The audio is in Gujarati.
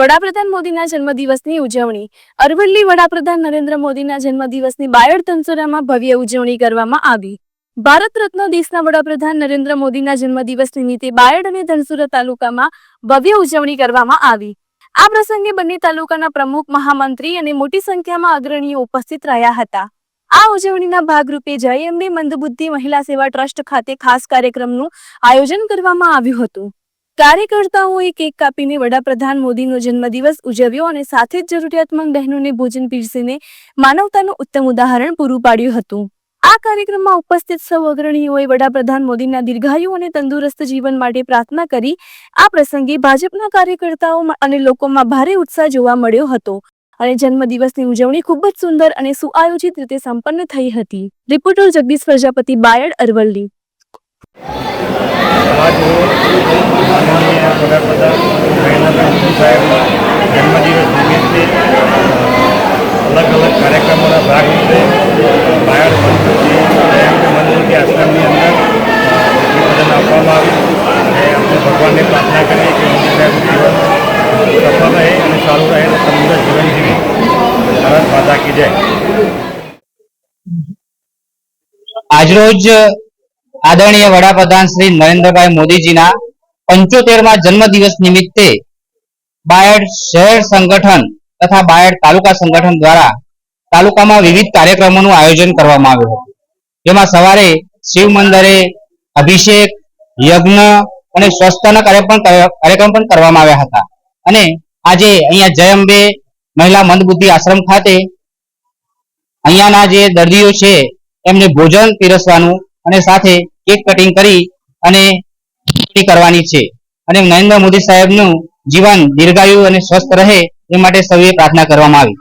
વડાપ્રધાન મોદીના જન્મદિવસની ઉજવણી. અરવલ્લી વડાપ્રધાન નરેન્દ્ર મોદીના જન્મદિવસની બાયડ તંસોરામાં ભવ્ય ઉજવણી કરવામાં આવી. ભારત રત્ન દેશના વડાપ્રધાન નરેન્દ્ર મોદીના જન્મદિવસ નિમિત્તે બાયડ અને ધનસુરા તાલુકામાં ભવ્ય ઉજવણી કરવામાં આવી. આ પ્રસંગે બંને તાલુકાના પ્રમુખ, મહામંત્રી અને મોટી સંખ્યામાં અગ્રણીઓ ઉપસ્થિત રહ્યા હતા. આ ઉજવણીના ભાગરૂપે જય અંબે મંદબુદ્ધિ મહિલા સેવા ટ્રસ્ટ ખાતે ખાસ કાર્યક્રમનું આયોજન કરવામાં આવ્યું હતું. કાર્યકર્તાઓએ કેક કાપીને વડાપ્રધાન મોદીનો જન્મદિવસ ઉજવ્યો અને સાથે જ જરૂરિયાતમંદ બહેનોને ભોજન પીરસીને માનવતાનું ઉત્તમ ઉદાહરણ પૂરું પાડ્યું હતું. આ કાર્યક્રમમાં ઉપસ્થિત સૌ અગ્રણીઓએ વડાપ્રધાન મોદીના દીર્ઘાયુ અને તંદુરસ્ત જીવન માટે પ્રાર્થના કરી. આ પ્રસંગે ભાજપના કાર્યકર્તાઓ અને લોકોમાં ભારે ઉત્સાહ જોવા મળ્યો હતો અને જન્મદિવસની ઉજવણી ખૂબ જ સુંદર અને સુઆયોજિત રીતે સંપન્ન થઈ હતી. રિપોર્ટર જગદીશ પ્રજાપતિ બાયડ અરવલ્લી. આજ રોજ માનનીય વડાપ્રધાન નરેન્દ્ર મોદી સાહેબના જન્મદિવસ નિમિત્તે અલગ અલગ કાર્યક્રમોના ભાગરૂપે બાયડ મનમૂર્તિ મનમૂર્તિ આશ્રમની અંદર નિવેદન આપવામાં આવ્યું અને આપણે ભગવાનને પ્રાર્થના કરીએ કે મોદી સાહેબનું જીવન સફળ રહે અને સારું રહે અને તંદુરસ્ત જીવન જીવી ભારત માતા કી જય આજરોજ આદરણીય વડાપ્રધાન શ્રી નરેન્દ્રભાઈ મોદીજીના પંચોતેરમાં જન્મદિવસ નિમિત્તે બાયડ શહેર સંગઠન તથા બાયડ તાલુકા સંગઠન દ્વારા તાલુકામાં વિવિધ કાર્યક્રમોનું આયોજન કરવામાં આવ્યું હતું. જેમાં સવારે શિવ મંદિરે અભિષેક, યજ્ઞ અને સ્વસ્થના કાર્યક્રમ કાર્યક્રમ પણ કરવામાં આવ્યા હતા. અને આજે અહીંયા જય અંબે મહિલા મંદબુદ્ધિ આશ્રમ ખાતે અહીંયાના જે દર્દીઓ છે, એમને ભોજન પીરસવાનું અને સાથે કેક કટિંગ કરી અને કરવાની છે. અને નરેન્દ્ર મોદી સાહેબનું જીવન દીર્ઘાયુ અને સ્વસ્થ રહે એ માટે સૌએ પ્રાર્થના કરવામાં આવી.